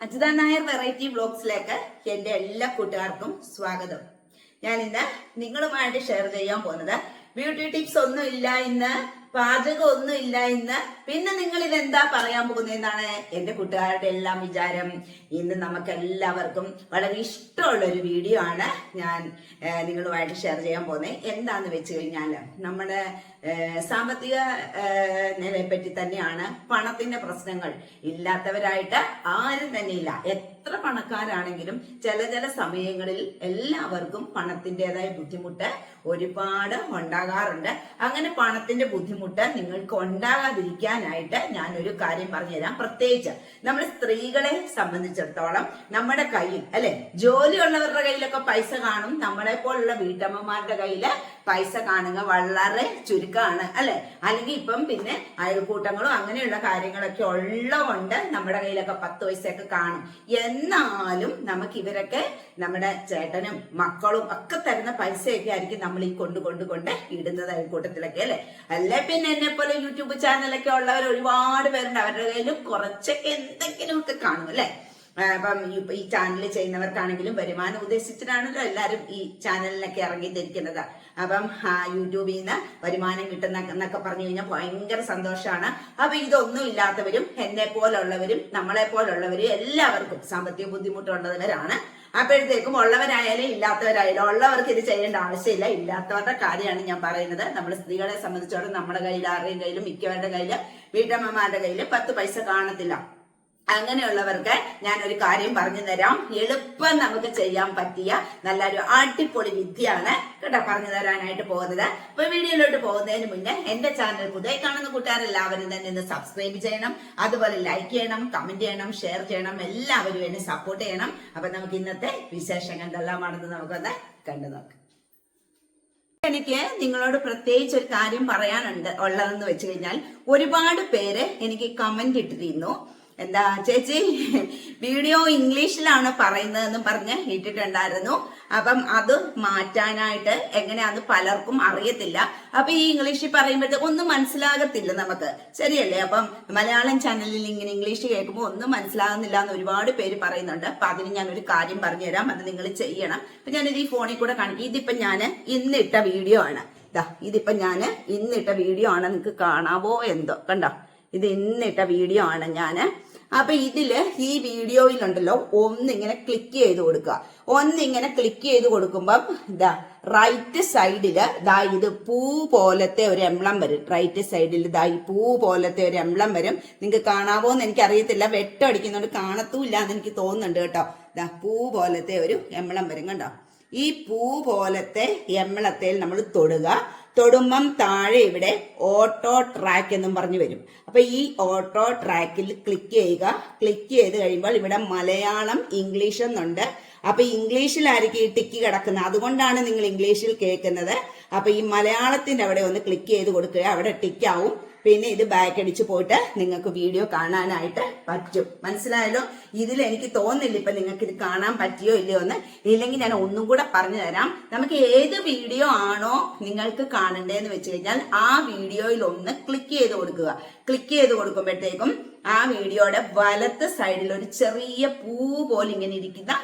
Ajitha Nair variety ബ്ലോഗ്സിലേക്ക് എന്റെ എല്ലാ കൂട്ടുകാർക്കും സ്വാഗതം. ഞാൻ ഇന്ന് നിങ്ങളുമായിട്ട് ഷെയർ ചെയ്യാൻ പോകുന്നത് ബ്യൂട്ടി ടിപ്സ് ഒന്നും ഇല്ല ഇന്ന് പാചകം ഒന്നും ഇല്ല ഇന്ന് പിന്നെ നിങ്ങൾ ഇതെന്താ പറയാൻ പോകുന്നതെന്നാണ് എന്റെ കൂട്ടുകാരുടെ എല്ലാം വിചാരം. ഇന്ന് നമുക്ക് എല്ലാവർക്കും വളരെ ഇഷ്ടമുള്ള ഒരു വീഡിയോ ആണ് ഞാൻ നിങ്ങളുമായിട്ട് ഷെയർ ചെയ്യാൻ പോകുന്നത്. എന്താന്ന് വെച്ച് കഴിഞ്ഞാൽ നമ്മുടെ സാമ്പത്തിക നിലയെ പറ്റി തന്നെയാണ് പണത്തിന്റെ പ്രശ്നങ്ങൾ ഇല്ലാത്തവരായിട്ട് ആരും തന്നെ ഇല്ല. എത്ര പണക്കാരാണെങ്കിലും ചില ചില സമയങ്ങളിൽ എല്ലാവർക്കും പണത്തിന്റെതായ ബുദ്ധിമുട്ട് ഒരുപാട് ഉണ്ടാകാറുണ്ട്. അങ്ങനെ പണത്തിന്റെ ബുദ്ധിമുട്ട് നിങ്ങൾക്ക് ഉണ്ടാകാതിരിക്കാനായിട്ട് ഒരു കാര്യം പറഞ്ഞുതരാം. പ്രത്യേകിച്ച് നമ്മൾ സ്ത്രീകളെ സംബന്ധിച്ചിടത്തോളം നമ്മുടെ കയ്യിൽ അല്ലെ? ജോലിയുള്ളവരുടെ കയ്യിലൊക്കെ പൈസ കാണും. നമ്മളെ പോലുള്ള വീട്ടമ്മമാരുടെ കയ്യിൽ പൈസ കാണുക വളരെ ചുരുക്കമാണ് അല്ലെ? അല്ലെങ്കിൽ ഇപ്പം പിന്നെ അയൽക്കൂട്ടങ്ങളും അങ്ങനെയുള്ള കാര്യങ്ങളൊക്കെ ഉള്ളതുകൊണ്ട് നമ്മുടെ കയ്യിലൊക്കെ പത്ത് പൈസയൊക്കെ കാണും. എന്നാലും നമുക്ക് ഇവരൊക്കെ നമ്മുടെ ചേട്ടനും മക്കളും ഒക്കെ തരുന്ന പൈസയൊക്കെ ആയിരിക്കും നമ്മൾ ഈ കൊണ്ട് കൊണ്ട് കൊണ്ട് ഇടുന്നത് അയൽക്കൂട്ടത്തിലൊക്കെ അല്ലെ? അല്ലെ? പിന്നെ എന്നെ പോലെ യൂട്യൂബ് ചാനലൊക്കെ ഉള്ളവർ ഒരുപാട് പേരുണ്ട്. അവരുടെ കയ്യിലും കുറച്ചൊക്കെ എന്തെങ്കിലുമൊക്കെ കാണും അല്ലെ? അപ്പം ഈ ചാനൽ ചെയ്യുന്നവർക്കാണെങ്കിലും വരുമാനം ഉദ്ദേശിച്ചിട്ടാണല്ലോ എല്ലാവരും ഈ ചാനലിനൊക്കെ ഇറങ്ങിത്തിരിക്കുന്നത്. അപ്പം യൂട്യൂബിൽ നിന്ന് വരുമാനം കിട്ടുന്ന എന്നൊക്കെ പറഞ്ഞു കഴിഞ്ഞാൽ ഭയങ്കര സന്തോഷമാണ് അപ്പൊ ഇതൊന്നും ഇല്ലാത്തവരും എന്നെ പോലുള്ളവരും നമ്മളെ പോലുള്ളവരും എല്ലാവർക്കും സാമ്പത്തിക ബുദ്ധിമുട്ടുള്ളവരാണ്. അപ്പോഴത്തേക്കും ഉള്ളവരായാലും ഇല്ലാത്തവരായാലും ഉള്ളവർക്ക് ഇത് ചെയ്യേണ്ട ആവശ്യമില്ല. ഇല്ലാത്തവരുടെ കാര്യമാണ് ഞാൻ പറയുന്നത്. നമ്മൾ സ്ത്രീകളെ സംബന്ധിച്ചോളം നമ്മുടെ കയ്യിൽ ആരുടെയും കയ്യിലും മിക്കവരുടെ കയ്യിൽ വീട്ടമ്മമാരുടെ കയ്യിൽ പത്ത് പൈസ കാണത്തില്ല. അങ്ങനെയുള്ളവർക്ക് ഞാൻ ഒരു കാര്യം പറഞ്ഞു തരാം. എളുപ്പം നമുക്ക് ചെയ്യാൻ പറ്റിയ നല്ലൊരു അടിപൊളി വിദ്യയാണ് കേട്ടോ പറഞ്ഞു തരാനായിട്ട് പോകുന്നത്. അപ്പൊ വീഡിയോയിലോട്ട് പോകുന്നതിന് മുന്നേ എന്റെ ചാനൽ പുതിയ കാണുന്ന കൂട്ടുകാരെല്ലാവരും തന്നെ ഒന്ന് സബ്സ്ക്രൈബ് ചെയ്യണം. അതുപോലെ ലൈക്ക് ചെയ്യണം കമന്റ് ചെയ്യണം ഷെയർ ചെയ്യണം. എല്ലാവരും എന്നെ സപ്പോർട്ട് ചെയ്യണം. അപ്പൊ നമുക്ക് ഇന്നത്തെ വിശേഷങ്ങൾ എന്തെല്ലാമാണെന്ന് നമുക്കൊന്ന് കണ്ടു നോക്കാം. എനിക്ക് നിങ്ങളോട് പ്രത്യേകിച്ച് ഒരു കാര്യം പറയാനുണ്ട് ഉള്ളതെന്ന് വെച്ച് കഴിഞ്ഞാൽ ഒരുപാട് പേര് എനിക്ക് കമന്റ് ഇട്ടിരുന്നു. എന്താ ചേച്ചി? വീഡിയോ ഇംഗ്ലീഷിലാണ് പറയുന്നതെന്ന് പറഞ്ഞ് ഇട്ടിട്ടുണ്ടായിരുന്നു. അപ്പം അത് മാറ്റാനായിട്ട് എങ്ങനെയാന്ന് പലർക്കും അറിയത്തില്ല. അപ്പൊ ഈ ഇംഗ്ലീഷിൽ പറയുമ്പോഴത്തേക്ക് ഒന്നും മനസ്സിലാകത്തില്ല നമുക്ക്. ശരിയല്ലേ? അപ്പം മലയാളം ചാനലിൽ ഇങ്ങനെ ഇംഗ്ലീഷ് കേൾക്കുമ്പോൾ ഒന്നും മനസ്സിലാകുന്നില്ല എന്ന് ഒരുപാട് പേര് പറയുന്നുണ്ട്. അപ്പൊ അതിന് ഞാൻ ഒരു കാര്യം പറഞ്ഞുതരാം. അത് നിങ്ങൾ ചെയ്യണം. അപ്പൊ ഞാനിത് ഈ ഫോണിൽ കൂടെ കാണിക്കും. ഇതിപ്പം ഞാൻ ഇന്നിട്ട വീഡിയോ ആണ്. ഇതാ ഇതിപ്പം ഞാൻ ഇന്നിട്ട വീഡിയോ ആണ്. നിങ്ങൾക്ക് കാണാവോ എന്തോ? കണ്ടോ? ഇത് ഇന്നിട്ട വീഡിയോ ആണ് ഞാൻ. അപ്പൊ ഇതിൽ ഈ വീഡിയോയിലുണ്ടല്ലോ ഒന്നിങ്ങനെ ക്ലിക്ക് ചെയ്ത് കൊടുക്കുക. ഒന്നിങ്ങനെ ക്ലിക്ക് ചെയ്ത് കൊടുക്കുമ്പം ഇതാ റൈറ്റ് സൈഡിൽ ദാ ഇത് പൂ പോലത്തെ ഒരു എംബ്ലം വരും. റൈറ്റ് സൈഡിൽ ദാ ഈ പൂ പോലത്തെ ഒരു എംബ്ലം വരും. നിങ്ങൾക്ക് കാണാവോ എന്ന് എനിക്ക് അറിയത്തില്ല വെട്ടടിക്കുന്നതുകൊണ്ട് കാണത്തൂല്ല എന്ന് എനിക്ക് തോന്നുന്നുണ്ട് കേട്ടോ. ദാ പൂ പോലത്തെ ഒരു എംബ്ലം വരും കണ്ടോ? ഈ പൂ പോലത്തെ എമ്മളത്തേൽ നമ്മൾ തൊടുക. തൊടുമ്പം താഴെ ഇവിടെ ഓട്ടോ ട്രാക്ക് എന്നും പറഞ്ഞു വരും. അപ്പൊ ഈ ഓട്ടോ ട്രാക്കിൽ ക്ലിക്ക് ചെയ്യുക. ക്ലിക്ക് ചെയ്ത് കഴിയുമ്പോൾ ഇവിടെ മലയാളം ഇംഗ്ലീഷ് എന്നുണ്ട്. അപ്പൊ ഇംഗ്ലീഷിലായിരിക്കും ഈ ടിക്ക് കിടക്കുന്നത്. അതുകൊണ്ടാണ് നിങ്ങൾ ഇംഗ്ലീഷിൽ കേൾക്കുന്നത്. അപ്പൊ ഈ മലയാളത്തിന്റെ അവിടെ ഒന്ന് ക്ലിക്ക് ചെയ്ത് കൊടുക്കുക. അവിടെ ടിക്കാവും പിന്നെ ഇത് ബാക്ക് അടിച്ച് പോയിട്ട് നിങ്ങൾക്ക് വീഡിയോ കാണാനായിട്ട് പറ്റും. മനസ്സിലായല്ലോ? ഇതിൽ എനിക്ക് തോന്നില്ല ഇപ്പൊ നിങ്ങൾക്ക് ഇത് കാണാൻ പറ്റിയോ ഇല്ലയോ എന്ന്. ഇല്ലെങ്കിൽ ഞാൻ ഒന്നും കൂടെ പറഞ്ഞു തരാം. നമുക്ക് ഏത് വീഡിയോ ആണോ നിങ്ങൾക്ക് കാണണ്ടേന്ന് വെച്ച് കഴിഞ്ഞാൽ ആ വീഡിയോയിൽ ഒന്ന് ക്ലിക്ക് ചെയ്ത് കൊടുക്കുക. ക്ലിക്ക് ചെയ്ത് കൊടുക്കുമ്പോഴത്തേക്കും ആ വീഡിയോയുടെ വലത്ത് സൈഡിൽ ഒരു ചെറിയ പൂ പോലെ ഇങ്ങനെ ഇരിക്കുന്ന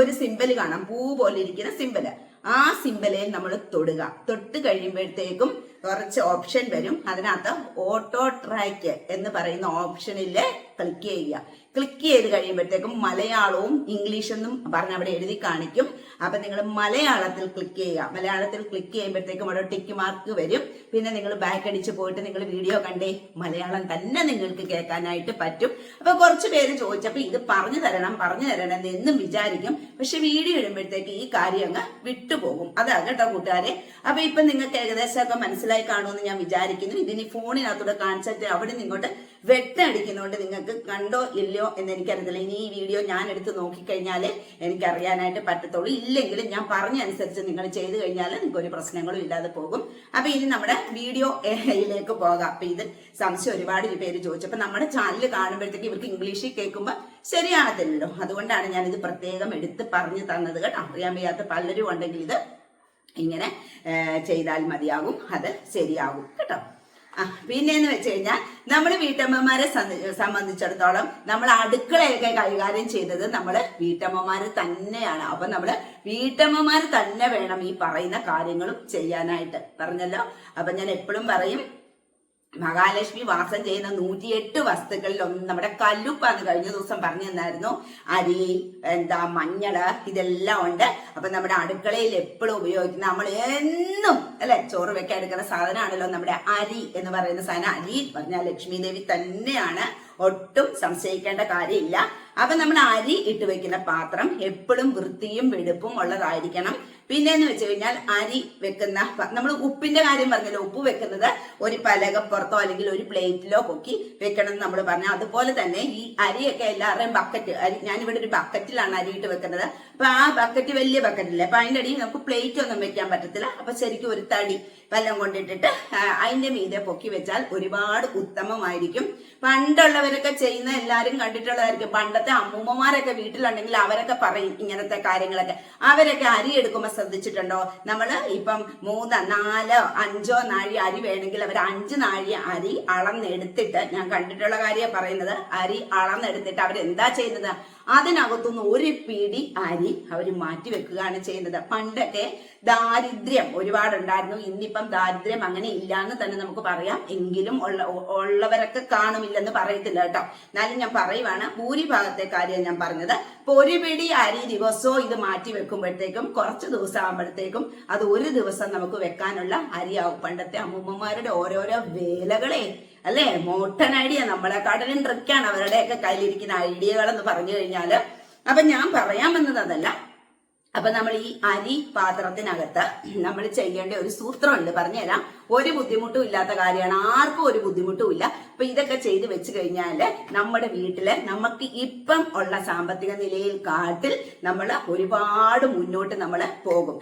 ഒരു സിമ്പൽ കാണാം. പൂ പോലെ ഇരിക്കുന്ന സിമ്പൽ ആ സിമ്പലയിൽ നമ്മൾ തൊടുക. തൊട്ട് കഴിയുമ്പോഴത്തേക്കും കുറച്ച് ഓപ്ഷൻ വരും. അതിനകത്ത് ഓട്ടോ ട്രാക്ക് എന്ന് പറയുന്ന ഓപ്ഷനിൽ ക്ലിക്ക് ചെയ്യുക. ക്ലിക്ക് ചെയ്ത് കഴിയുമ്പോഴത്തേക്കും മലയാളവും ഇംഗ്ലീഷെന്നും പറഞ്ഞ് അവിടെ എഴുതി കാണിക്കും. അപ്പൊ നിങ്ങൾ മലയാളത്തിൽ ക്ലിക്ക് ചെയ്യുക. മലയാളത്തിൽ ക്ലിക്ക് ചെയ്യുമ്പോഴത്തേക്കും അവിടെ ടിക്ക് മാർക്ക് വരും. പിന്നെ നിങ്ങൾ ബാക്ക് അടിച്ച് പോയിട്ട് നിങ്ങൾ വീഡിയോ കണ്ടേ മലയാളം തന്നെ നിങ്ങൾക്ക് കേൾക്കാനായിട്ട് പറ്റും. അപ്പൊ കുറച്ച് പേര് ചോദിച്ചപ്പോ ഇത് പറഞ്ഞു തരണം പറഞ്ഞു തരണം എന്ന് എന്നും വിചാരിക്കും. പക്ഷെ വീഡിയോ ഇടുമ്പോഴത്തേക്ക് ഈ കാര്യം അങ്ങ് വിട്ടുപോകും അതാണ് കേട്ടോ കൂട്ടുകാരെ. അപ്പൊ ഇപ്പൊ നിങ്ങൾക്ക് ഏകദേശമൊക്കെ മനസ്സിലായി കാണുമെന്ന് ഞാൻ വിചാരിക്കുന്നു. ഇതിനി ഫോണിനകത്തൂടെ കാണിച്ചിട്ട് അവിടെ നിന്ന് ഇങ്ങോട്ട് വെട്ടടിക്കുന്നതുകൊണ്ട് നിങ്ങൾക്ക് കണ്ടോ ഇല്ലയോ എന്ന് എനിക്കറിയത്തില്ല ഇനി ഈ വീഡിയോ ഞാൻ എടുത്ത് എനിക്ക് അറിയാനായിട്ട് പറ്റത്തുള്ളൂ. ഇല്ലെങ്കിലും ഞാൻ പറഞ്ഞ അനുസരിച്ച് നിങ്ങൾ ചെയ്തു കഴിഞ്ഞാൽ നിങ്ങൾക്ക് ഒരു പ്രശ്നങ്ങളും ഇല്ലാതെ പോകും. അപ്പൊ ഇനി നമ്മുടെ വീഡിയോ വീഡിയോയിലേക്ക് പോകാം. അപ്പൊ ഇത് സംശയം ഒരുപാട് പേര് ചോദിച്ചു. അപ്പൊ നമ്മുടെ ചാനൽ കാണുമ്പോഴത്തേക്ക് ഇവർക്ക് ഇംഗ്ലീഷിൽ കേൾക്കുമ്പോൾ ശരിയാണത്തില്ലല്ലോ അതുകൊണ്ടാണ് ഞാൻ ഇത് പ്രത്യേകം എടുത്ത് പറഞ്ഞു തന്നത് കേട്ടോ. അറിയാൻ വയ്യാത്ത പലരും ഉണ്ടെങ്കിൽ ഇത് ഇങ്ങനെ ചെയ്താൽ മതിയാകും. അത് ശരിയാകും കേട്ടോ. ആ പിന്നെന്ന് വെച്ച് കഴിഞ്ഞാൽ നമ്മൾ വീട്ടമ്മമാരെ സംബ- സംബന്ധിച്ചിടത്തോളം നമ്മൾ അടുക്കളയൊക്കെ കൈകാര്യം ചെയ്തത് നമ്മൾ വീട്ടമ്മമാര് തന്നെയാണ്. അപ്പൊ നമ്മൾ വീട്ടമ്മമാര് തന്നെ വേണം ഈ പറയുന്ന കാര്യങ്ങളും ചെയ്യാനായിട്ട്. പറഞ്ഞല്ലോ? അപ്പൊ ഞാൻ എപ്പോഴും പറയും മഹാലക്ഷ്മി വാസം ചെയ്യുന്ന നൂറ്റിയെട്ട് വസ്തുക്കളിൽ ഒന്ന് നമ്മുടെ കല്ലുപ്പാന്ന് കഴിഞ്ഞ ദിവസം പറഞ്ഞു തന്നായിരുന്നു. അരി എന്താ മഞ്ഞൾ ഇതെല്ലാം ഉണ്ട്. അപ്പൊ നമ്മുടെ അടുക്കളയിൽ എപ്പോഴും ഉപയോഗിക്കുന്ന നമ്മൾ എന്നും അല്ലെ ചോറ് വെക്കാൻ എടുക്കുന്ന സാധനമാണല്ലോ നമ്മുടെ അരി എന്ന് പറയുന്ന സാധനം. അരി പറഞ്ഞ ലക്ഷ്മി ദേവി തന്നെയാണ്. ഒട്ടും സംശയിക്കേണ്ട കാര്യമില്ല. അപ്പൊ നമ്മൾ അരി ഇട്ട് വെക്കുന്ന പാത്രം എപ്പോഴും വൃത്തിയും വെടുപ്പും ഉള്ളതായിരിക്കണം. പിന്നെന്ന് വെച്ച് കഴിഞ്ഞാൽ അരി വെക്കുന്ന നമ്മൾ ഉപ്പിന്റെ കാര്യം പറഞ്ഞല്ലോ. ഉപ്പ് വെക്കുന്നത് ഒരു പലകപ്പുറത്തോ അല്ലെങ്കിൽ ഒരു പ്ലേറ്റിലോ പൊക്കി വെക്കണം എന്ന് നമ്മൾ പറഞ്ഞു. അതുപോലെ തന്നെ ഈ അരിയൊക്കെ എല്ലാവരുടെയും ബക്കറ്റ് അരി ഞാനിവിടെ ഒരു ബക്കറ്റിലാണ് അരിയിട്ട് വെക്കുന്നത്. അപ്പൊ ആ ബക്കറ്റ് വലിയ ബക്കറ്റില്ലേ അപ്പൊ അതിന്റെ അടിയിൽ നമുക്ക് പ്ലേറ്റ് ഒന്നും വെക്കാൻ പറ്റത്തില്ല. അപ്പൊ ശരിക്കും ഒരു തടി വല്ലം കൊണ്ടിട്ടിട്ട് അതിന്റെ മീതെ പൊക്കി വെച്ചാൽ ഒരുപാട് ഉത്തമമായിരിക്കും. പണ്ടുള്ളവരൊക്കെ ചെയ്യുന്ന എല്ലാരും കണ്ടിട്ടുള്ളതായിരിക്കും. പണ്ടത്തെ അമ്മൂമ്മമാരൊക്കെ വീട്ടിലുണ്ടെങ്കിൽ അവരൊക്കെ പറയും ഇങ്ങനത്തെ കാര്യങ്ങളൊക്കെ. അവരൊക്കെ അരി എടുക്കുമ്പോൾ ശ്രദ്ധിച്ചിട്ടുണ്ടോ? നമ്മൾ ഇപ്പം മൂന്ന് നാലോ അഞ്ചോ നാഴി അരി വേണമെങ്കിൽ അവർ അഞ്ച് നാഴി അരി അളന്നെടുത്തിട്ട് ഞാൻ കണ്ടിട്ടുള്ള കാര്യമാണ് പറയുന്നത്. അരി അളന്നെടുത്തിട്ട് അവരെന്താ ചെയ്യുന്നത്? അതിനകത്തുനിന്ന് ഒരു പിടി അരി അവർ മാറ്റി വെക്കുകയാണ് ചെയ്യുന്നത്. പണ്ടൊക്കെ ദാരിദ്ര്യം ഒരുപാടുണ്ടായിരുന്നു. ഇന്നിപ്പം ദാരിദ്ര്യം അങ്ങനെ ഇല്ല എന്ന് തന്നെ നമുക്ക് പറയാം. എങ്കിലും ഉള്ള ഉള്ളവരൊക്കെ കാണുമില്ലെന്ന് പറയത്തില്ല കേട്ടോ. എന്നാലും ഞാൻ പറയുവാണ് ഭൂരിഭാഗത്തെ കാര്യം ഞാൻ പറഞ്ഞത് ഇപ്പൊ ഒരു പിടി അരി ദിവസവും ഇത് മാറ്റി വെക്കുമ്പോഴത്തേക്കും കുറച്ച് ദിവസം ആകുമ്പോഴത്തേക്കും അത് ഒരു ദിവസം നമുക്ക് വെക്കാനുള്ള അരിയാവും. പണ്ടത്തെ അമ്മൂമ്മമാരുടെ ഓരോരോ വേലകളെ അല്ലേ? മോട്ടൻ ഐഡിയ. നമ്മളെക്കാട്ടിലും ട്രിക്കാണ് അവരുടെയൊക്കെ കയ്യിലിരിക്കുന്ന ഐഡിയകൾ എന്ന് പറഞ്ഞു കഴിഞ്ഞാൽ. അപ്പൊ ഞാൻ പറയാൻ വന്നത് അതല്ല. അപ്പൊ നമ്മൾ ഈ അരി പാത്രത്തിനകത്ത് നമ്മൾ ചെയ്യേണ്ട ഒരു സൂത്രമുണ്ട്. പറഞ്ഞുതരാം. ഒരു ബുദ്ധിമുട്ടും ഇല്ലാത്ത കാര്യമാണ്. ആർക്കും ഒരു ബുദ്ധിമുട്ടും ഇല്ല. അപ്പൊ ഇതൊക്കെ ചെയ്ത് വെച്ച് കഴിഞ്ഞാൽ നമ്മുടെ വീട്ടിൽ നമുക്ക് ഇപ്പം ഉള്ള സാമ്പത്തിക നിലയിൽ കാട്ടിൽ നമ്മൾ ഒരുപാട് മുന്നോട്ട് നമ്മൾ പോകും.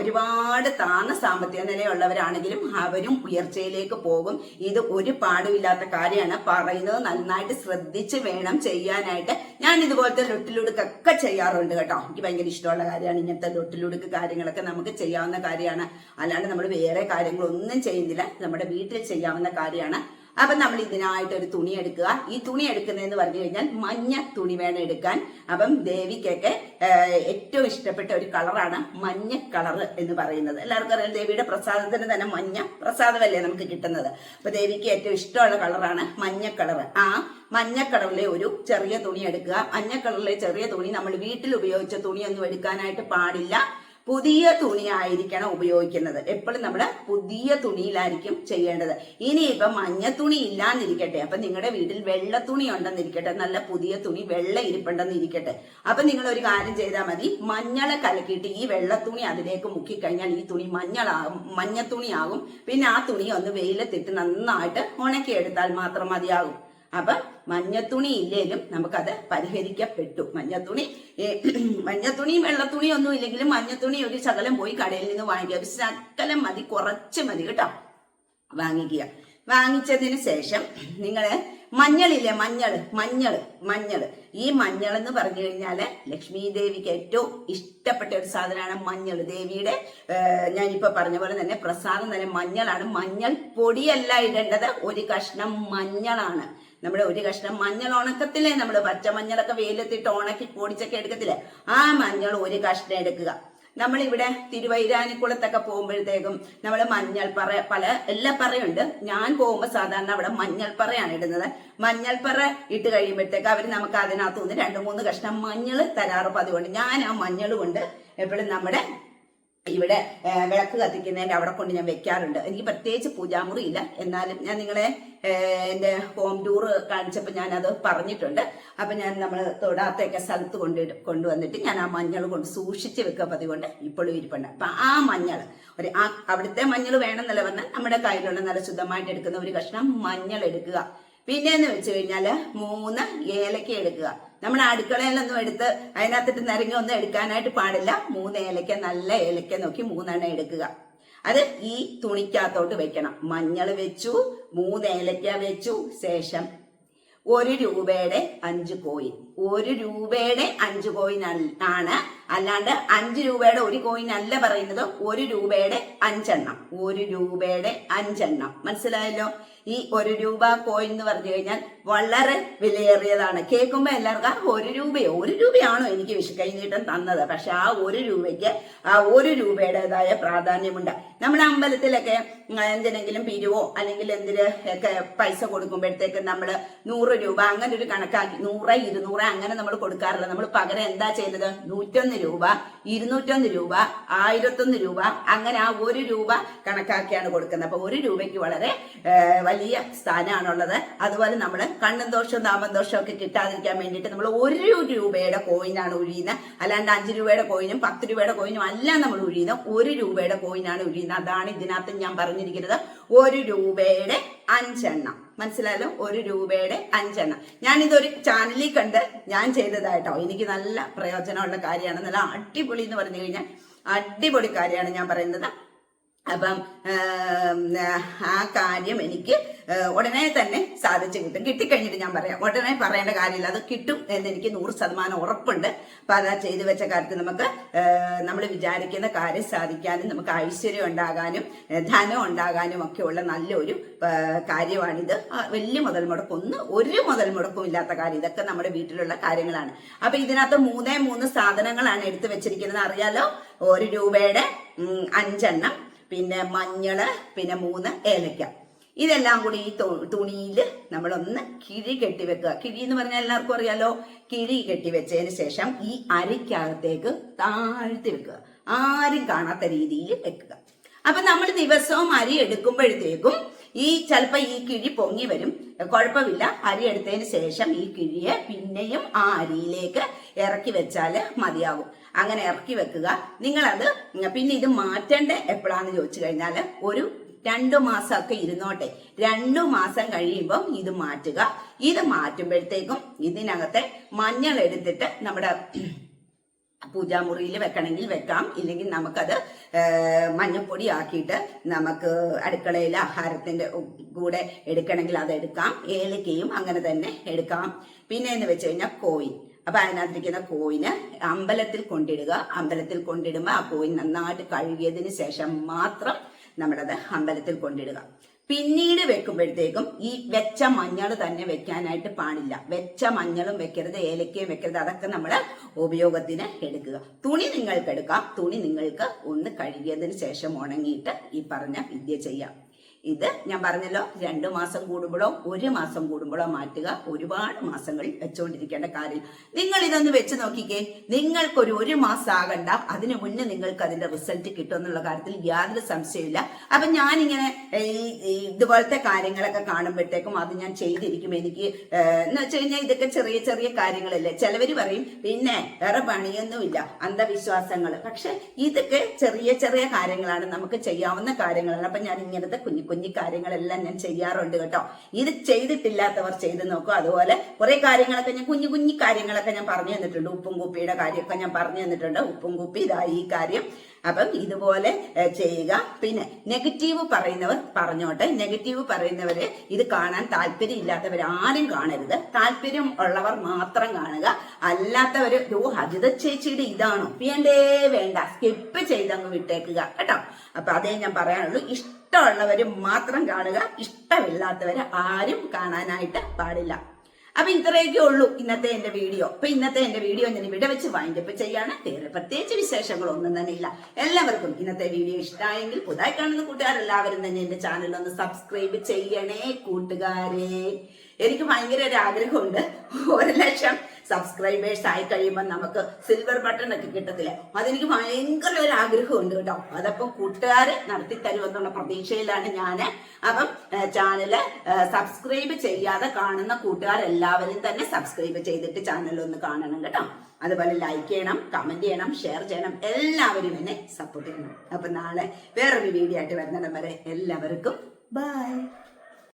ഒരുപാട് താന്ന സാമ്പത്തിക നിലയുള്ളവരാണെങ്കിലും അവരും ഉയർച്ചയിലേക്ക് പോകും. ഇത് ഒരു പാടുമില്ലാത്ത കാര്യമാണ്. പറയുന്നത് നന്നായിട്ട് ശ്രദ്ധിച്ച് വേണം ചെയ്യാനായിട്ട്. ഞാൻ ഇതുപോലത്തെ ലൊട്ടിലുടുക്കൊക്കെ ചെയ്യാറുണ്ട് കേട്ടോ. എനിക്ക് ഭയങ്കര ഇഷ്ടമുള്ള കാര്യമാണ്. ഇങ്ങനത്തെ ലൊട്ടിലുടുക്ക് കാര്യങ്ങളൊക്കെ നമുക്ക് ചെയ്യാവുന്ന കാര്യമാണ്. അല്ലാണ്ട് നമ്മൾ വേറെ കാര്യങ്ങളൊന്നും ചെയ്യുന്നില്ല. നമ്മുടെ വീട്ടിൽ ചെയ്യാവുന്ന കാര്യമാണ്. അപ്പൊ നമ്മൾ ഇതിനായിട്ട് ഒരു തുണി എടുക്കുക. ഈ തുണി എടുക്കുന്നതെന്ന് പറഞ്ഞു കഴിഞ്ഞാൽ മഞ്ഞ തുണി വേണം എടുക്കാൻ. അപ്പം ദേവിക്കൊക്കെ ഏറ്റവും ഇഷ്ടപ്പെട്ട ഒരു കളറാണ് മഞ്ഞ കളർ എന്ന് പറയുന്നത്. എല്ലാവർക്കും അറിയാം ദേവിയുടെ പ്രസാദത്തിന് തന്നെ മഞ്ഞ പ്രസാദമല്ലേ നമുക്ക് കിട്ടുന്നത്. അപ്പൊ ദേവിക്ക് ഏറ്റവും ഇഷ്ടമുള്ള കളറാണ് മഞ്ഞ കളർ. ആ മഞ്ഞ കളറിലെ ഒരു ചെറിയ തുണി എടുക്കുക. മഞ്ഞ കളറിലെ ചെറിയ തുണി നമ്മൾ വീട്ടിൽ ഉപയോഗിച്ച തുണിയൊന്നും എടുക്കാനായിട്ട് പാടില്ല. പുതിയ തുണി ആയിരിക്കണം ഉപയോഗിക്കുന്നത്. എപ്പോഴും നമ്മൾ പുതിയ തുണിയിലായിരിക്കും ചെയ്യേണ്ടത്. ഇനി ഇനിയിപ്പം മഞ്ഞ തുണി ഇല്ലാന്നിരിക്കട്ടെ. അപ്പൊ നിങ്ങളുടെ വീട്ടിൽ വെള്ള തുണി ഉണ്ടെന്നിരിക്കട്ടെ. നല്ല പുതിയ തുണി വെള്ള ഇരിപ്പുണ്ടെന്നിരിക്കട്ടെ. അപ്പൊ നിങ്ങൾ ഒരു കാര്യം ചെയ്താൽ മതി. മഞ്ഞളെ കലക്കിയിട്ട് ഈ വെള്ള തുണി അതിലേക്ക് മുക്കിക്കഴിഞ്ഞാൽ ഈ തുണി മഞ്ഞളാകും മഞ്ഞ തുണിയാകും. പിന്നെ ആ തുണി ഒന്ന് വെയിലത്തിട്ട് നന്നായിട്ട് ഉണക്കിയെടുത്താൽ മാത്രം മതിയാകും. അപ്പൊ മഞ്ഞത്തുണി ഇല്ലെങ്കിലും നമുക്കത് പരിഹരിക്കപ്പെട്ടു. മഞ്ഞത്തുണി മഞ്ഞത്തുണിയും വെള്ളത്തുണിയും ഒന്നും ഇല്ലെങ്കിലും മഞ്ഞത്തുണി ഒരു ശകലം പോയി കടയിൽ നിന്ന് വാങ്ങിക്കുക. ഒരു ശകലം മതി കുറച്ച് മതി കേട്ടോ. വാങ്ങിക്കുക. വാങ്ങിച്ചതിന് ശേഷം നിങ്ങൾ മഞ്ഞളില്ലേ? മഞ്ഞൾ മഞ്ഞൾ മഞ്ഞൾ. ഈ മഞ്ഞൾ എന്ന് പറഞ്ഞു കഴിഞ്ഞാൽ ലക്ഷ്മി ദേവിക്ക് ഏറ്റവും ഇഷ്ടപ്പെട്ട ഒരു സാധനമാണ് മഞ്ഞൾ. ദേവിയുടെ ഞാനിപ്പോൾ ഞാനിപ്പോ പറഞ്ഞ പോലെ തന്നെ പ്രസാദം തന്നെ മഞ്ഞളാണ്. മഞ്ഞൾ പൊടിയല്ല ഇടേണ്ടത്. ഒരു കഷ്ണം മഞ്ഞളാണ്. നമ്മുടെ ഒരു കഷ്ണം മഞ്ഞൾ ഉണക്കത്തില്ലേ? നമ്മൾ പച്ചമഞ്ഞളൊക്കെ വെയിലത്തിട്ട് ഉണക്കി പൊടിച്ചൊക്കെ എടുക്കത്തില്ലേ? ആ മഞ്ഞൾ ഒരു കഷ്ണം എടുക്കുക. നമ്മളിവിടെ തിരുവൈരാനിക്കുളത്തൊക്കെ പോകുമ്പോഴത്തേക്കും നമ്മൾ മഞ്ഞൾപ്പറ പല എല്ലാ പറയുണ്ട്. ഞാൻ പോകുമ്പോൾ സാധാരണ അവിടെ മഞ്ഞൾപ്പറയാണ് ഇടുന്നത്. മഞ്ഞൾപ്പറ ഇട്ട് കഴിയുമ്പോഴത്തേക്ക് അവർ നമുക്ക് അതിനകത്തുനിന്ന് രണ്ട് മൂന്ന് കഷ്ണം മഞ്ഞൾ തരാറ് പതിവുണ്ട്. ഞാൻ ആ മഞ്ഞൾ കൊണ്ട് എപ്പോഴും നമ്മുടെ ഇവിടെ വിളക്ക് കത്തിക്കുന്നതിന്റെ അവിടെ കൊണ്ട് ഞാൻ വെക്കാറുണ്ട്. എനിക്ക് പ്രത്യേകിച്ച് പൂജാമുറി ഇല്ല എന്നാലും ഞാൻ നിങ്ങളെ എന്റെ ഹോം ടൂർ കാണിച്ചപ്പോൾ ഞാൻ അത് പറഞ്ഞിട്ടുണ്ട്. അപ്പൊ ഞാൻ നമ്മൾ തൊടാത്തൊക്കെ സ്ഥലത്ത് കൊണ്ട് കൊണ്ടുവന്നിട്ട് ഞാൻ ആ മഞ്ഞൾ കൊണ്ട് സൂക്ഷിച്ച് വെക്കുക പതിവുണ്ട്. ഇപ്പോഴും ഇരിപ്പുണ്ട്. അപ്പൊ ആ മഞ്ഞൾ ഒരു ആ അവിടുത്തെ മഞ്ഞൾ വേണമെന്നല്ല പറഞ്ഞാൽ നമ്മുടെ കയ്യിലുള്ള നല്ല ശുദ്ധമായിട്ട് എടുക്കുന്ന ഒരു കഷ്ണം മഞ്ഞൾ എടുക്കുക പിന്നെ എന്ന് വെച്ച് കഴിഞ്ഞാൽ മൂന്ന് ഏലക്ക എടുക്കുക. നമ്മൾ അടുക്കളയിലൊന്നും എടുത്ത് അതിനകത്തിട്ട് നിരങ്ങി ഒന്നും എടുക്കാനായിട്ട് പാടില്ല. മൂന്ന് ഏലക്ക നല്ല ഏലക്ക നോക്കി മൂന്നെണ്ണം എടുക്കുക. അത് ഈ തുണിക്കകത്തോട്ട് വെക്കണം. മഞ്ഞൾ വെച്ചു മൂന്ന് ഏലക്ക വെച്ചു ശേഷം ഒരു രൂപയുടെ അഞ്ച് കോയിൻ. ഒരു രൂപയുടെ അഞ്ച് കോയിൻ ആണ് അല്ലാണ്ട് അഞ്ച് രൂപയുടെ ഒരു കോയിൻ അല്ല പറയുന്നത് ഒരു രൂപയുടെ അഞ്ചെണ്ണം. ഒരു രൂപയുടെ അഞ്ചെണ്ണം. മനസ്സിലായല്ലോ? ഈ ഒരു രൂപ കോയിൻ എന്ന് പറഞ്ഞു കഴിഞ്ഞാൽ വളരെ വിലയേറിയതാണ്. കേൾക്കുമ്പോൾ എല്ലാവർക്കും ഒരു രൂപയോ? ഒരു രൂപയാണോ എനിക്ക് വിഷു കൈനീട്ടം തന്നത്? പക്ഷെ ആ ഒരു രൂപയ്ക്ക് ആ ഒരു രൂപയുടേതായ പ്രാധാന്യമുണ്ട്. നമ്മുടെ അമ്പലത്തിലൊക്കെ എന്തിനെങ്കിലും പിരിവോ? അല്ലെങ്കിൽ എന്തിന് പൈസ കൊടുക്കുമ്പോഴത്തേക്ക് നമ്മൾ നൂറ് രൂപ അങ്ങനെ ഒരു കണക്കാക്കി നൂറ് ഇരുന്നൂറ് അങ്ങനെ നമ്മൾ കൊടുക്കാറില്ല. നമ്മൾ പകരം എന്താ ചെയ്യുന്നത്? നൂറ്റൊന്ന് രൂപ ഇരുന്നൂറ്റൊന്ന് രൂപ ആയിരത്തൊന്ന് രൂപ അങ്ങനെ ആ ഒരു രൂപ കണക്കാക്കിയാണ് കൊടുക്കുന്നത്. അപ്പൊ ഒരു രൂപയ്ക്ക് വളരെ വലിയ സ്ഥാനമാണുള്ളത്. അതുപോലെ നമ്മൾ കണ്ണും ദോഷവും നാമം ദോഷവും ഒക്കെ കിട്ടാതിരിക്കാൻ വേണ്ടിയിട്ട് നമ്മൾ ഒരു രൂപയുടെ കോയിനാണ് ഒഴിയുന്നത് അല്ലാണ്ട് അഞ്ച് രൂപയുടെ കോയിനും പത്ത് രൂപയുടെ കോയിനും അല്ല നമ്മൾ ഒഴിയുന്നത് ഒരു രൂപയുടെ കോയിനാണ് ഒഴിയുന്നത് അതാണ് ഇതിനകത്ത് ഞാൻ പറഞ്ഞിരിക്കുന്നത് ഒരു രൂപയുടെ അഞ്ചെണ്ണം. മനസ്സിലായല്ലോ? ഒരു രൂപയുടെ അഞ്ചെണ്ണം. ഇതൊരു ചാനലിൽ കണ്ട് ഞാൻ ചെയ്തതായിട്ടോ. എനിക്ക് നല്ല പ്രയോജനമുള്ള കാര്യമാണ്. നല്ല അടിപൊളി എന്ന് പറഞ്ഞു കഴിഞ്ഞാൽ അടിപൊളി കാര്യമാണ് ഞാൻ പറയുന്നത്. അപ്പം ആ കാര്യം എനിക്ക് ഉടനെ തന്നെ സാധിച്ചു കിട്ടും. കിട്ടിക്കഴിഞ്ഞിട്ട് ഞാൻ പറയാം. ഉടനെ പറയേണ്ട കാര്യമില്ല. അത് കിട്ടും എന്ന് എനിക്ക് നൂറ് ശതമാനം ഉറപ്പുണ്ട്. അപ്പൊ അതാ ചെയ്തു വെച്ച കാര്യത്തിൽ നമുക്ക് നമ്മൾ വിചാരിക്കുന്ന കാര്യം സാധിക്കാനും നമുക്ക് ഐശ്വര്യം ഉണ്ടാകാനും ധനം ഉണ്ടാകാനും ഒക്കെയുള്ള നല്ലൊരു കാര്യമാണിത്. വലിയ മുതൽ മുടക്കൊന്നും ഒരു മുതൽ മുടക്കും ഇല്ലാത്ത കാര്യം. ഇതൊക്കെ നമ്മുടെ വീട്ടിലുള്ള കാര്യങ്ങളാണ്. അപ്പൊ ഇതിനകത്ത് മൂന്നേ മൂന്ന് സാധനങ്ങളാണ് എടുത്തു വെച്ചിരിക്കുന്നത്. അറിയാലോ? ഒരു രൂപയുടെ അഞ്ചെണ്ണം പിന്നെ മഞ്ഞൾ പിന്നെ മൂന്ന് ഏലക്ക. ഇതെല്ലാം കൂടി ഈ തുണിയിൽ നമ്മളൊന്ന് കിഴി കെട്ടി വെക്കുക. കിഴി എന്ന് പറഞ്ഞാൽ എല്ലാവർക്കും അറിയാലോ? കിഴി കെട്ടി വെച്ചതിന് ശേഷം ഈ അരിക്കകത്തേക്ക് താഴ്ത്തി വെക്കുക. ആരും കാണാത്ത രീതിയിൽ വെക്കുക. അപ്പൊ നമ്മൾ ദിവസവും അരി എടുക്കുമ്പോഴത്തേക്കും ഈ ചിലപ്പോ ഈ കിഴി പൊങ്ങി വരും. കുഴപ്പമില്ല. അരി എടുത്തതിന് ശേഷം ഈ കിഴിയെ പിന്നെയും ആ അരിയിലേക്ക് ഇറക്കി വെച്ചാൽ മതിയാകും. അങ്ങനെ ഇറക്കി വെക്കുക. നിങ്ങളത് പിന്നെ ഇത് മാറ്റേണ്ട? എപ്പോഴാന്ന് ചോദിച്ചു കഴിഞ്ഞാൽ ഒരു രണ്ടു മാസമൊക്കെ ഇരുന്നോട്ടെ. രണ്ടു മാസം കഴിയുമ്പോൾ ഇത് മാറ്റുക. ഇത് മാറ്റുമ്പോഴത്തേക്കും ഇതിനകത്തെ മഞ്ഞൾ എടുത്തിട്ട് നമ്മുടെ പൂജാമുറിയിൽ വെക്കണമെങ്കിൽ വെക്കാം. ഇല്ലെങ്കിൽ നമുക്കത് മഞ്ഞപ്പൊടി ആക്കിയിട്ട് നമുക്ക് അടുക്കളയിൽ ആഹാരത്തിന്റെ കൂടെ എടുക്കണമെങ്കിൽ അത് എടുക്കാം. ഏലക്കയും അങ്ങനെ തന്നെ എടുക്കാം. പിന്നെ എന്ന് വെച്ച് കഴിഞ്ഞാൽ കോയിൻ. അപ്പൊ അതിനകത്തിരിക്കുന്ന കോയിന് അമ്പലത്തിൽ കൊണ്ടിടുക. അമ്പലത്തിൽ കൊണ്ടിടുമ്പോൾ ആ കോയിൻ നന്നായിട്ട് കഴുകിയതിന് ശേഷം മാത്രം നമ്മളത് അമ്പലത്തിൽ കൊണ്ടിടുക. പിന്നീട് വെക്കുമ്പോഴത്തേക്കും ഈ വെച്ച മഞ്ഞൾ തന്നെ വെക്കാനായിട്ട് പാടില്ല. വെച്ച മഞ്ഞളും വെക്കരുത് ഏലക്കയും വെക്കരുത് അതൊക്കെ നമ്മൾ ഉപയോഗത്തിന് എടുക്കുക. തുണി നിങ്ങൾക്ക് എടുക്കാം. തുണി നിങ്ങൾക്ക് ഒന്ന് കഴുകിയതിന് ശേഷം ഉണങ്ങിയിട്ട് ഈ പറഞ്ഞ വിദ്യ ചെയ്യാം. ഇത് ഞാൻ പറഞ്ഞല്ലോ രണ്ട് മാസം കൂടുമ്പോഴോ ഒരു മാസം കൂടുമ്പോഴോ മാറ്റുക ഒരുപാട് മാസങ്ങൾ വെച്ചുകൊണ്ടിരിക്കേണ്ട കാര്യം. നിങ്ങൾ ഇതൊന്ന് വെച്ച് നോക്കിക്കേ. നിങ്ങൾക്കൊരു ഒരു മാസം ആകണ്ട അതിനു മുന്നേ നിങ്ങൾക്ക് അതിന്റെ റിസൾട്ട് കിട്ടും എന്നുള്ള കാര്യത്തിൽ യാതൊരു സംശയമില്ല അപ്പൊ ഞാനിങ്ങനെ ഇതുപോലത്തെ കാര്യങ്ങളൊക്കെ കാണുമ്പോഴത്തേക്കും അത് ഞാൻ ചെയ്തിരിക്കും. എനിക്ക് എന്ന് വെച്ച് കഴിഞ്ഞാൽ ഇതൊക്കെ ചെറിയ ചെറിയ കാര്യങ്ങളല്ലേ. ചിലവർ പറയും പിന്നെ വേറെ പണിയൊന്നുമില്ല അന്ധവിശ്വാസങ്ങൾ പക്ഷെ ഇതൊക്കെ ചെറിയ ചെറിയ കാര്യങ്ങളാണ് നമുക്ക് ചെയ്യാവുന്ന കാര്യങ്ങളാണ്. അപ്പൊ ഞാൻ ഇങ്ങനത്തെ കുഞ്ഞു കുഞ്ഞു കാര്യങ്ങളെല്ലാം ഞാൻ ചെയ്യാറുണ്ട് കേട്ടോ. ഇത് ചെയ്തിട്ടില്ലാത്തവർ ചെയ്ത് നോക്കും. അതുപോലെ കുറെ കാര്യങ്ങളൊക്കെ ഞാൻ കുഞ്ഞു കുഞ്ഞു കാര്യങ്ങളൊക്കെ ഞാൻ പറഞ്ഞു തന്നിട്ടുണ്ട്. ഉപ്പും കുപ്പിയുടെ കാര്യമൊക്കെ ഞാൻ പറഞ്ഞു തന്നിട്ടുണ്ട്. ഉപ്പും കുപ്പി ഇതായി ഈ കാര്യം. അപ്പം ഇതുപോലെ ചെയ്യുക. പിന്നെ നെഗറ്റീവ് പറയുന്നവർ പറഞ്ഞോട്ടെ. നെഗറ്റീവ് പറയുന്നവര് ഇത് കാണാൻ താല്പര്യം ഇല്ലാത്തവർ ആരും കാണരുത്. താല്പര്യം ഉള്ളവർ മാത്രം കാണുക. അല്ലാത്തവർ ഓ ഹജിത ചേച്ചിയുടെ ഇതാണോ? വേണ്ടേ വേണ്ട. സ്കിപ്പ് ചെയ്തങ്ങ് വിട്ടേക്കുക കേട്ടോ. അപ്പൊ അതേ ഞാൻ പറയാനുള്ളൂ. ഇഷ്ടമുള്ളവര് മാത്രം കാണുക. ഇഷ്ടമില്ലാത്തവര് ആരും കാണാനായിട്ട് പാടില്ല. അപ്പൊ ഇത്രയൊക്കെ ഉള്ളൂ ഇന്നത്തെ എന്റെ വീഡിയോ. അപ്പൊ ഇന്നത്തെ എന്റെ വീഡിയോ ഞാൻ ഇവിടെ വെച്ച് വൈൻഡപ്പ് ചെയ്യാണ്. വേറെ പ്രത്യേകിച്ച് വിശേഷങ്ങളൊന്നും തന്നെ ഇല്ല. എല്ലാവർക്കും ഇന്നത്തെ വീഡിയോ ഇഷ്ടമായെങ്കിൽ പുതുതായി കാണുന്ന കൂട്ടുകാരെല്ലാവരും തന്നെ എന്റെ ചാനൽ ഒന്ന് സബ്സ്ക്രൈബ് ചെയ്യണേ കൂട്ടുകാരെ. എനിക്ക് ഭയങ്കര ഒരു ആഗ്രഹമുണ്ട്. ഒരു ലക്ഷം സബ്സ്ക്രൈബേഴ്സ് ആയി കഴിയുമ്പോൾ നമുക്ക് സിൽവർ ബട്ടൺ ഒക്കെ കിട്ടത്തില്ല. അതെനിക്ക് ഭയങ്കര ഒരു ആഗ്രഹമുണ്ട് കേട്ടോ. അതപ്പം കൂട്ടുകാർ നടത്തി തരുമെന്നുള്ള പ്രതീക്ഷയിലാണ് ഞാൻ അപ്പം ചാനൽ സബ്സ്ക്രൈബ് ചെയ്യാതെ കാണുന്ന കൂട്ടുകാരെല്ലാവരും തന്നെ സബ്സ്ക്രൈബ് ചെയ്തിട്ട് ചാനൽ ഒന്ന് കാണണം കേട്ടോ. അതുപോലെ ലൈക്ക് ചെയ്യണം കമന്റ് ചെയ്യണം ഷെയർ ചെയ്യണം. എല്ലാവരും എന്നെ സപ്പോർട്ട് ചെയ്യണം. അപ്പൊ നാളെ വേറൊരു വീഡിയോ ആയിട്ട് വരുന്നിടം വരെ എല്ലാവർക്കും ബൈ